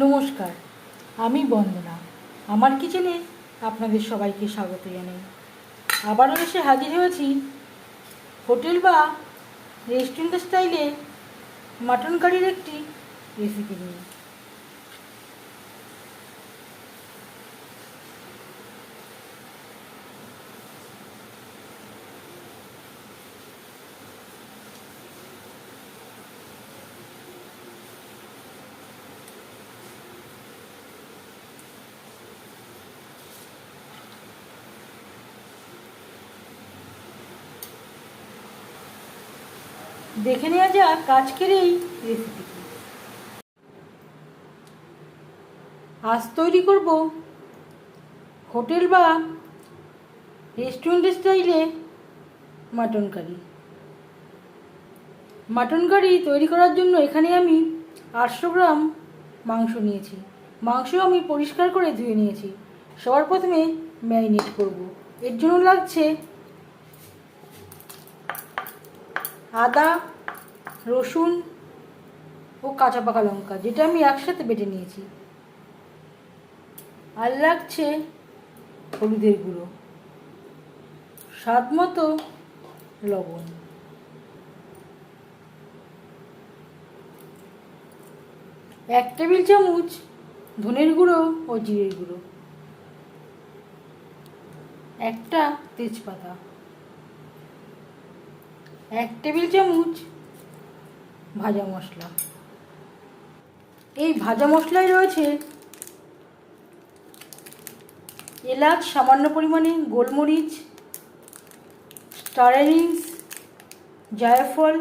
নমস্কার, আমি বন্দনা। আমার কিচেনে আপনাদের সবাইকে স্বাগত জানাই। আবারও এসে হাজির হয়েছি হোটেল বা রেস্টুরেন্ট স্টাইলে মাটন কারির একটি রেসিপি নিয়ে। দেখে নেওয়া যাক আজকের এই রেসিপিটি আজ তৈরি করব হোটেল বা রেস্টুরেন্ট স্টাইলে মাটন কারি মাটন কারি তৈরি করার জন্য এখানে আমি আটশো গ্রাম মাংস নিয়েছি। মাংস আমি পরিষ্কার করে ধুয়ে নিয়েছি। সবার প্রথমে ম্যারিনেট করব। এর জন্য লাগছে আদা রসুন ও কাঁচা পাকা লঙ্কা, যেটা আমি একসাথে বেটে নিয়েছি। আর লাগছে হলুদের গুঁড়ো। স্বাদ মতো লবণ। এক টেবিল চামচ ধনের গুঁড়ো ও জিরের গুঁড়ো। একটা তেজপাতা। এক টেবিল চামচ ভাজা মশলা। এই ভাজা মশলায় রয়েছে এলাচ, সামান্য পরিমাণে গোলমরিচ স্টার এনিংস জায়ফল,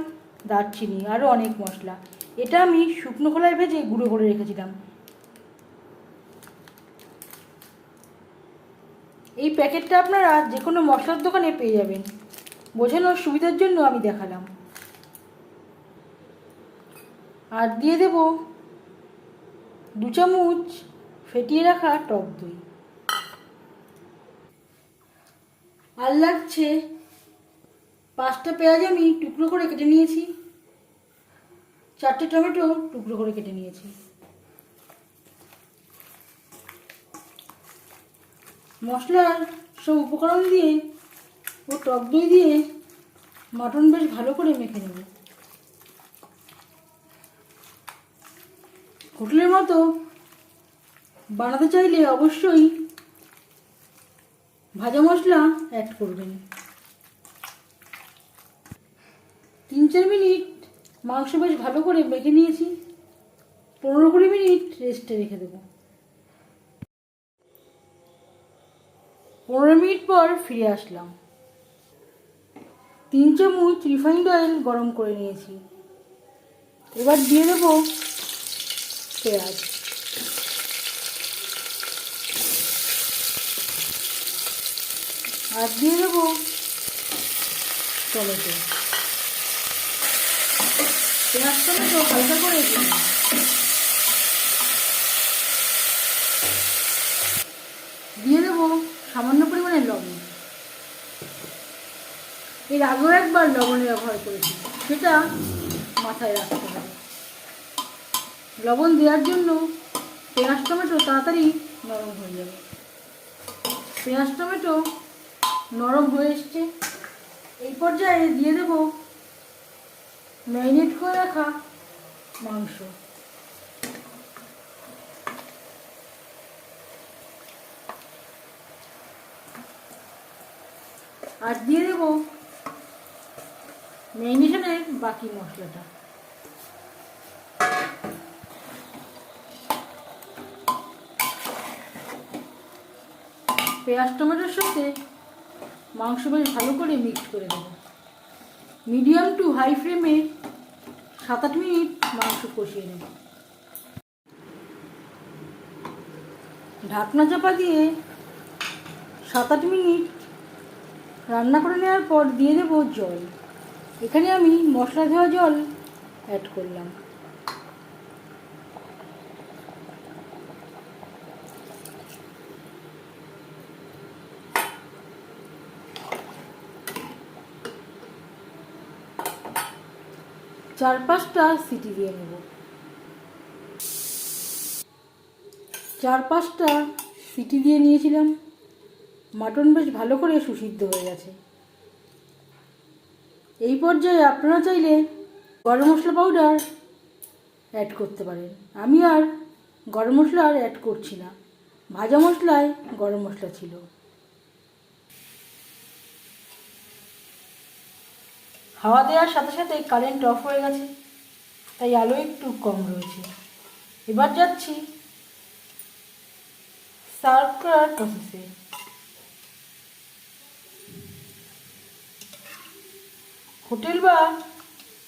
দারচিনি আরও অনেক মশলা। এটা আমি শুকনো খোলায় ভেজে গুঁড়ো করে রেখেছিলাম। এই প্যাকেটটা আপনারা যে কোনো মশলার দোকানে পেয়ে যাবেন। বোঝানোর সুবিধার জন্য আমি দেখালাম। আর দিয়ে দেব দু চামচ ফেটিয়ে রাখা টক দই। আর লাগছে পাঁচটা পেঁয়াজ আমি টুকরো করে কেটে নিয়েছি। চারটে টমেটো টুকরো করে কেটে নিয়েছি। মশলার সব উপকরণ দিয়ে ও টক দই দিয়ে মাটন বেশ ভালো করে মেখে নেব। হোটেলের মতো। বানাতে চাইলে অবশ্যই ভাজা মশলা অ্যাড করবেন। তিন চার মিনিট মাংস বেশ ভালো করে মেখে নিয়েছি। পনেরো কুড়ি মিনিট রেস্টে রেখে দেবো। পনেরো মিনিট পর ফিরে আসলাম। তিন চামচ রিফাইন্ড অয়েল গরম করে নিয়েছি। এবার দিয়ে দেবো পেঁয়াজ। আর দিয়ে দেবো টমেটো। পেঁয়াজ, টমেটো হালকা করে দিয়ে দেবো। সামান্য পরিমাণে লবণ। এর আগেও একবার লবণের ব্যবহার করেছি, সেটা মাথায় রাখতে হবে। লবণ দেওয়ার জন্য পেঁয়াজ, টমেটো তাড়াতাড়ি নরম হয়ে যাবে। পেঁয়াজ, টমেটো নরম হয়ে এসছে। এই পর্যায়ে দিয়ে দেব ম্যারিনেট করে রাখা মাংস। আর দিয়ে দেবো ম্যারিনেশনের বাকি মশলাটা। পেঁয়াজ, টমেটোর সাথে মাংস বেশ ভালো করে মিক্স করে দেবো। মিডিয়াম টু হাই ফ্লেমে সাত আট মিনিট মাংস কষিয়ে নেব। ঢাকনা চাপা দিয়ে সাত আট মিনিট রান্না করে নেওয়ার পর দিয়ে দেবো জল। এখানে আমি মশলা ধোয়া জল অ্যাড করলাম। চার পাঁচটা সিটি দিয়ে নেব। চার পাঁচটা সিটি দিয়ে নিয়েছিলাম। মাটন বেশ ভালো করে সুসিদ্ধ হয়ে গেছে। এই পর্যায়ে আপনারা চাইলে গরম মশলা পাউডার অ্যাড করতে পারেন। আমি আর গরম মশলা আর অ্যাড করছি না। ভাজা মশলায় গরম মশলা ছিল। হাওয়া দেওয়ার সাথে সাথে কারেন্ট অফ হয়ে গেছে, তাই আলো একটু কম রয়েছে। এবার যাচ্ছি সার্ভ করার প্রসেসে হোটেল বা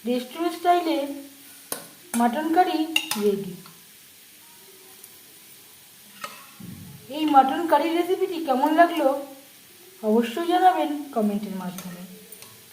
রেস্টুরেন্ট স্টাইলে মাটন কারি রেডি এই মাটন কারি রেসিপিটি কেমন লাগল অবশ্যই জানাবেন কমেন্টের মাধ্যমে।